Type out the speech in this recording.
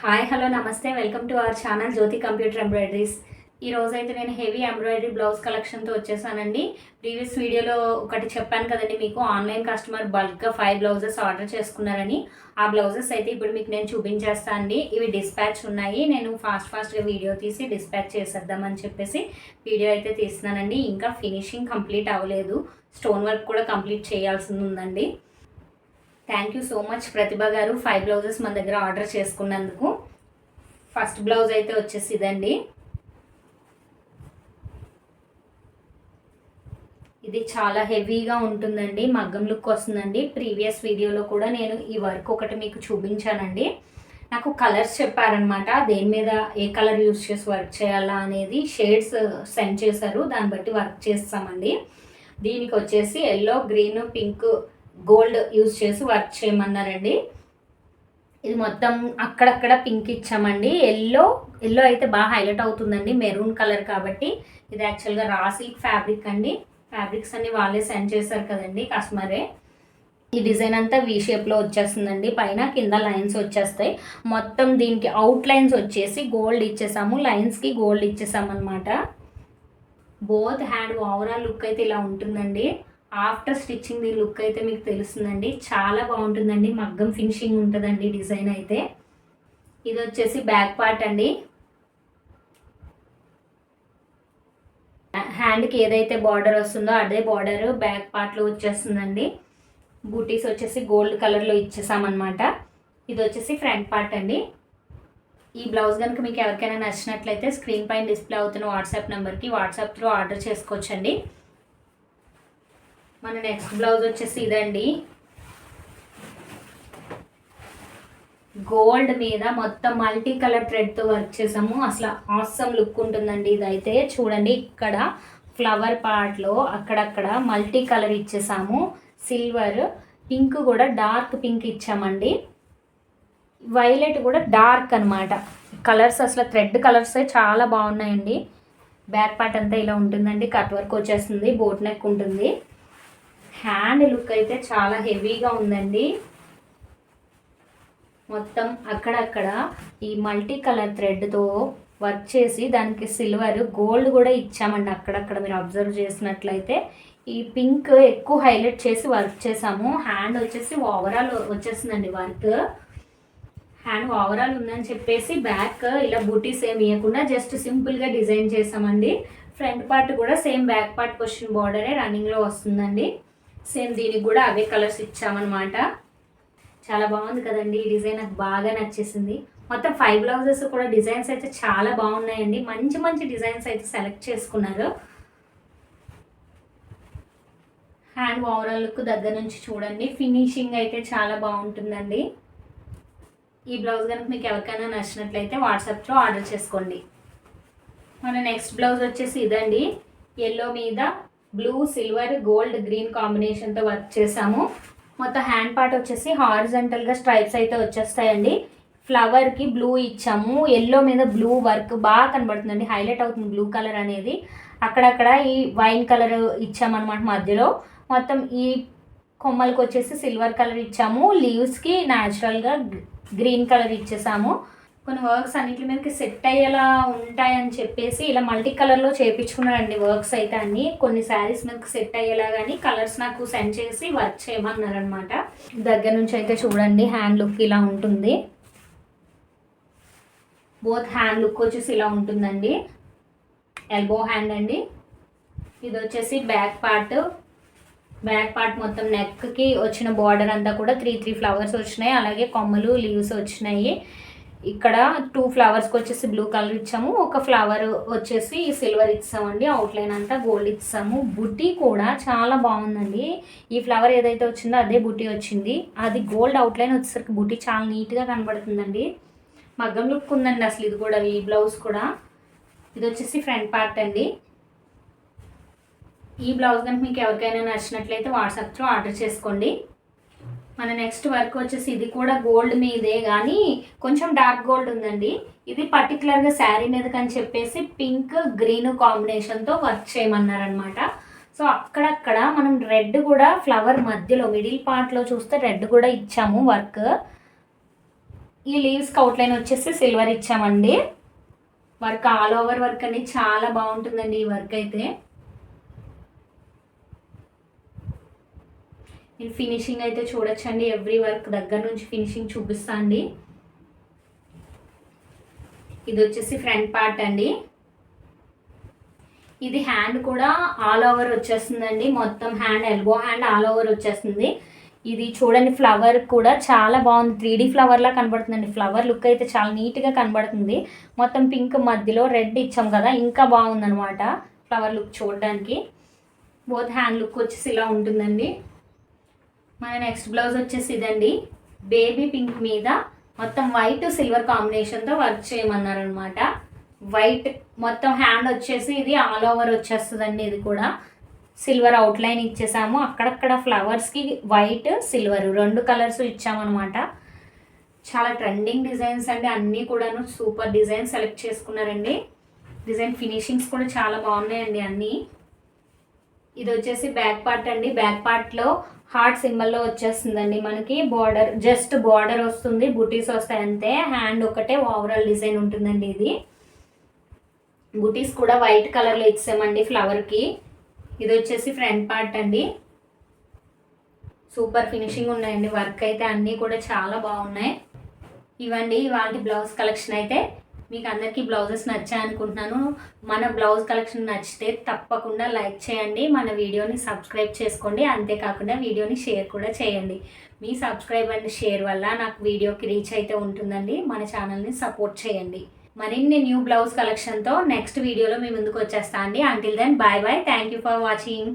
Hi hello నమస్తే. Welcome to our channel Jyothi computer embroideries. ఈ రోజు అయితే నేను హెవీ ఎంబ్రాయిడరీ బ్లౌజ్ కలెక్షన్తో వచ్చేసానండి. ప్రీవియస్ వీడియోలో ఒకటి చెప్పాను కదండి మీకు ఆన్లైన్ కస్టమర్ బల్క్గా ఫైవ్ బ్లౌజెస్ ఆర్డర్ చేసుకున్నారని. ఆ బ్లౌజెస్ అయితే ఇప్పుడు మీకు నేను చూపించేస్తాను అండి. ఇవి డిస్పాచ్ ఉన్నాయి. నేను ఫాస్ట్ ఫాస్ట్గా వీడియో తీసి డిస్పాచ్ చేసేద్దామని చెప్పేసి వీడియో అయితే తీస్తున్నానండి. ఇంకా ఫినిషింగ్ కంప్లీట్ అవ్వలేదు. స్టోన్ వర్క్ కూడా కంప్లీట్ చేయాల్సింది ఉందండి. Thank you so much Pratibha గారు. ఫైవ్ బ్లౌజెస్ మన దగ్గర ఆర్డర్ చేసుకున్నందుకు. ఫస్ట్ బ్లౌజ్ అయితే వచ్చేసి ఇదండి. ఇది చాలా హెవీగా ఉంటుందండి. మగ్గం లుక్ వస్తుందండి. ప్రీవియస్ వీడియోలో కూడా నేను ఈ వర్క్ ఒకటి మీకు చూపించానండి. నాకు కలర్స్ చెప్పారనమాట దేని మీద ఏ కలర్ యూస్ చేసి వర్క్ చేయాలా అనేది షేడ్స్ సెండ్ చేశారు. దాన్ని బట్టి వర్క్ చేస్తామండి. దీనికి వచ్చేసి yellow green pink gold use చేసి వర్క్ చేయమన్నారండి. ఇది మొత్తం అక్కడక్కడ పింక్ ఇచ్చామండి. ఎల్లో ఎల్లో అయితే బాగా హైలైట్ అవుతుందండి. మెరూన్ కలర్ కాబట్టి ఇది యాక్చువల్గా రా సిల్క్ ఫ్యాబ్రిక్ అండి. ఫ్యాబ్రిక్స్ అన్ని వాళ్ళే సెండ్ చేశారు కదండి కస్టమరే. ఈ డిజైన్ అంతా వీ షేప్లో వచ్చేస్తుందండి. పైన కింద లైన్స్ వచ్చేస్తాయి. మొత్తం దీనికి అవుట్ లైన్స్ వచ్చేసి గోల్డ్ ఇచ్చేసాము. లైన్స్కి గోల్డ్ ఇచ్చేసాము అనమాట బోత్ హ్యాండ్ ఓవరాల్ లుక్ అయితే ఇలా ఉంటుందండి. ఆఫ్టర్ స్టిచ్చింగ్ దీని లుక్ అయితే మీకు తెలుస్తుందండి. చాలా బాగుంటుందండి. మగ్గం ఫినిషింగ్ ఉంటుందండి డిజైన్ అయితే. ఇది వచ్చేసి బ్యాక్ పార్ట్ అండి. హ్యాండ్కి ఏదైతే బార్డర్ వస్తుందో అదే బార్డర్ బ్యాక్ పార్ట్లో వచ్చేస్తుందండి. బూటీస్ వచ్చేసి గోల్డ్ కలర్లో ఇచ్చేసామన్నమాట. ఇది వచ్చేసి ఫ్రంట్ పార్ట్ అండి. ఈ బ్లౌజ్ కనుక మీకు ఎవరికైనా నచ్చినట్లయితే స్క్రీన్ పైన డిస్ప్లే అవుతున్న వాట్సాప్ నెంబర్కి వాట్సాప్ త్రూ ఆర్డర్ చేసుకోవచ్చండి. మన నెక్స్ట్ బ్లౌజ్ వచ్చేసి ఇదండి. గోల్డ్ మీద మొత్తం మల్టీ కలర్ థ్రెడ్తో వర్క్ చేసాము. అసలు ఆసమ్ లుక్ ఉంటుందండి ఇదైతే. చూడండి ఇక్కడ ఫ్లవర్ పార్ట్లో అక్కడక్కడ మల్టీ కలర్ ఇచ్చేసాము. సిల్వర్ పింక్ కూడా డార్క్ పింక్ ఇచ్చామండి. వైలెట్ కూడా డార్క్ అనమాట కలర్స్ అసలు థ్రెడ్ కలర్సే చాలా బాగున్నాయండి. బ్యాక్ పార్ట్ అంతా ఇలా ఉంటుందండి. కట్ వర్క్ వచ్చేస్తుంది. బోట్ నెక్ ఉంటుంది. హ్యాండ్ లుక్ అయితే చాలా హెవీగా ఉందండి. మొత్తం అక్కడక్కడ ఈ మల్టీ కలర్ థ్రెడ్తో వర్క్ చేసి దానికి సిల్వర్ గోల్డ్ కూడా ఇచ్చామండి. అక్కడక్కడ మీరు అబ్జర్వ్ చేసినట్లయితే ఈ పింక్ ఎక్కువ హైలైట్ చేసి వర్క్ చేసాము. హ్యాండ్ వచ్చేసి ఓవరాల్ వచ్చేసిందండి వర్క్. హ్యాండ్ ఓవరాల్ ఉందని చెప్పేసి బ్యాక్ ఇలా బూటీస్ ఏమి ఇవ్వకుండా జస్ట్ సింపుల్గా డిజైన్ చేసామండి. ఫ్రంట్ పార్ట్ కూడా సేమ్ బ్యాక్ పార్ట్ క్వశ్చన్ బార్డరే రన్నింగ్లో వస్తుందండి. సేమ్ దీనికి కూడా అవే కలర్స్ ఇచ్చామన్నమాట. చాలా బాగుంది కదండి ఈ డిజైన్ నాకు బాగా నచ్చేసింది. మొత్తం ఫైవ్ బ్లౌజెస్ కూడా డిజైన్స్ అయితే చాలా బాగున్నాయండి. మంచి మంచి డిజైన్స్ అయితే సెలెక్ట్ చేసుకున్నారు. హ్యాండ్ ఓవరాల్ లుక్ దగ్గర నుంచి చూడండి ఫినిషింగ్ అయితే చాలా బాగుంటుందండి. ఈ బ్లౌజ్ కనుక మీకు ఎవరికైనా నచ్చినట్లయితే వాట్సాప్లో ఆర్డర్ చేసుకోండి. మన నెక్స్ట్ బ్లౌజ్ వచ్చేసి ఇదండి. ఎల్లో మీద బ్లూ సిల్వర్ గోల్డ్ గ్రీన్ కాంబినేషన్తో వర్క్ చేసాము. మొత్తం హ్యాండ్ పార్ట్ వచ్చేసి హారిజంటల్గా స్ట్రైప్స్ అయితే వచ్చేస్తాయండి. ఫ్లవర్కి బ్లూ ఇచ్చాము. ఎల్లో మీద బ్లూ వర్క్ బాగా కనబడుతుందండి. హైలైట్ అవుతుంది బ్లూ కలర్ అనేది. అక్కడక్కడ ఈ వైన్ కలర్ ఇచ్చామన్నమాట మధ్యలో. మొత్తం ఈ కొమ్మలకు వచ్చేసి సిల్వర్ కలర్ ఇచ్చాము. లీవ్స్కి న్యాచురల్గా గ్రీన్ కలర్ ఇచ్చేసాము. కొన్ని వర్క్స్ అన్నిటి మీదకి సెట్ అయ్యేలా ఉంటాయని చెప్పేసి ఇలా మల్టీ కలర్లో చేయించుకున్నారండి వర్క్స్ అయితే అన్ని. కొన్ని శారీస్ మీదకి సెట్ అయ్యేలా కానీ కలర్స్ నాకు సెండ్ చేసి వర్క్ చేయమన్నారనమాట దగ్గర నుంచి అయితే చూడండి హ్యాండ్ లుక్ ఇలా ఉంటుంది. బోత్ హ్యాండ్ లుక్ వచ్చేసి ఇలా ఉంటుందండి. ఎల్బో హ్యాండ్ అండి. ఇది వచ్చేసి బ్యాక్ పార్ట్. బ్యాక్ పార్ట్ మొత్తం నెక్కి వచ్చిన బార్డర్ అంతా కూడా త్రీ త్రీ ఫ్లవర్స్ వచ్చినాయి. అలాగే కొమ్మలు లీవ్స్ వచ్చినాయి. ఇక్కడ టూ ఫ్లవర్స్కి వచ్చేసి బ్లూ కలర్ ఇచ్చాము. ఒక ఫ్లవర్ వచ్చేసి సిల్వర్ ఇచ్చామండి. అవుట్లైన్ అంతా గోల్డ్ ఇచ్చాము. బుట్టి కూడా చాలా బాగుందండి. ఈ ఫ్లవర్ ఏదైతే వచ్చిందో అదే బుట్టి వచ్చింది. అది గోల్డ్ అవుట్లైన్ వచ్చేసరికి బుట్టి చాలా నీట్గా కనబడుతుందండి. మగ్గం లుక్ ఉందండి అసలు ఇది కూడా ఈ బ్లౌజ్ కూడా. ఇది వచ్చేసి ఫ్రంట్ పార్ట్ అండి. ఈ బ్లౌజ్ కనుక మీకు ఎవరికైనా నచ్చినట్లయితే వాట్సాప్లో ఆర్డర్ చేసుకోండి. మన నెక్స్ట్ వర్క్ వచ్చేసి ఇది కూడా గోల్డ్ మీదే కానీ కొంచెం డార్క్ గోల్డ్ ఉందండి. ఇది పర్టికులర్గా శారీ మీదకని చెప్పేసి పింక్ గ్రీన్ కాంబినేషన్తో వర్క్ చేయమన్నారనమాట సో అక్కడక్కడ మనం రెడ్ కూడా ఫ్లవర్ మధ్యలో మిడిల్ పార్ట్లో చూస్తే రెడ్ కూడా ఇచ్చాము వర్క్ ఈ లీవ్స్ అవుట్లైన్ వచ్చేసి సిల్వర్ ఇచ్చామండి. వర్క్ ఆల్ ఓవర్ వర్క్ అనేది చాలా బాగుంటుందండి ఈ వర్క్ అయితే. నేను ఫినిషింగ్ అయితే చూడొచ్చండి. ఎవ్రీ వర్క్ దగ్గర నుంచి ఫినిషింగ్ చూపిస్తా అండి ఇది వచ్చేసి ఫ్రంట్ పార్ట్ అండి. ఇది హ్యాండ్ కూడా ఆల్ ఓవర్ వచ్చేస్తుందండి. మొత్తం hand elbow hand all over వచ్చేస్తుంది. ఇది చూడండి ఫ్లవర్ కూడా చాలా బాగుంది. త్రీ డీ ఫ్లవర్లా కనబడుతుందండి. ఫ్లవర్ లుక్ అయితే చాలా నీట్గా కనబడుతుంది. మొత్తం పింక్ మధ్యలో రెడ్ ఇచ్చాం కదా ఇంకా బాగుందనమాట ఫ్లవర్ లుక్ చూడడానికి. బోత్ హ్యాండ్ లుక్ వచ్చేసి ఇలా ఉంటుందండి. మన నెక్స్ట్ బ్లౌజ్ వచ్చేసి ఇదండి. బేబీ పింక్ మీద మొత్తం వైట్ సిల్వర్ కాంబినేషన్తో వర్క్ చేయమన్నారనమాట వైట్ మొత్తం హ్యాండ్ వచ్చేసి ఇది ఆల్ ఓవర్ వచ్చేస్తుందండి ఇది కూడా. సిల్వర్ అవుట్లైన్ ఇచ్చేసాము. అక్కడక్కడ ఫ్లవర్స్కి వైట్ సిల్వర్ రెండు కలర్స్ ఇచ్చామన్నమాట. చాలా ట్రెండింగ్ డిజైన్స్ అండి. అన్నీ కూడాను సూపర్ డిజైన్ సెలెక్ట్ చేసుకున్నారండి. డిజైన్ ఫినిషింగ్స్ కూడా చాలా బాగున్నాయండి అన్నీ. ఇది వచ్చేసి బ్యాక్ పార్ట్ అండి. బ్యాక్ పార్ట్లో హార్ట్ సింబల్లో వచ్చేస్తుందండి మనకి. బార్డర్ జస్ట్ బార్డర్ వస్తుంది బుటీస్ వస్తాయి అంతే. హ్యాండ్ ఒకటే ఓవరాల్ డిజైన్ ఉంటుందండి ఇది. బుటీస్ కూడా వైట్ కలర్లో ఇచ్చామండి ఫ్లవర్కి. ఇది వచ్చేసి ఫ్రంట్ పార్ట్ అండి. సూపర్ ఫినిషింగ్ ఉన్నాయండి. వర్క్ అయితే అన్నీ కూడా చాలా బాగున్నాయి. ఇవండి ఇవాళ బ్లౌజ్ కలెక్షన్ అయితే మీకు అందరికీ బ్లౌజెస్ నచ్చాయి అనుకుంటున్నాను. మన బ్లౌజ్ కలెక్షన్ నచ్చితే తప్పకుండా లైక్ చేయండి మన వీడియోని సబ్స్క్రైబ్ చేసుకోండి. అంతేకాకుండా వీడియోని షేర్ కూడా చేయండి. మీ సబ్స్క్రైబ్ అండ్ షేర్ వల్ల నాకు వీడియోకి రీచ్ అయితే ఉంటుందండి. మన ఛానల్ని సపోర్ట్ చేయండి. మరిన్ని న్యూ బ్లౌజ్ కలెక్షన్తో నెక్స్ట్ వీడియోలో మీ ముందుకు వచ్చేస్తా అండి. Until then bye bye thank you for watching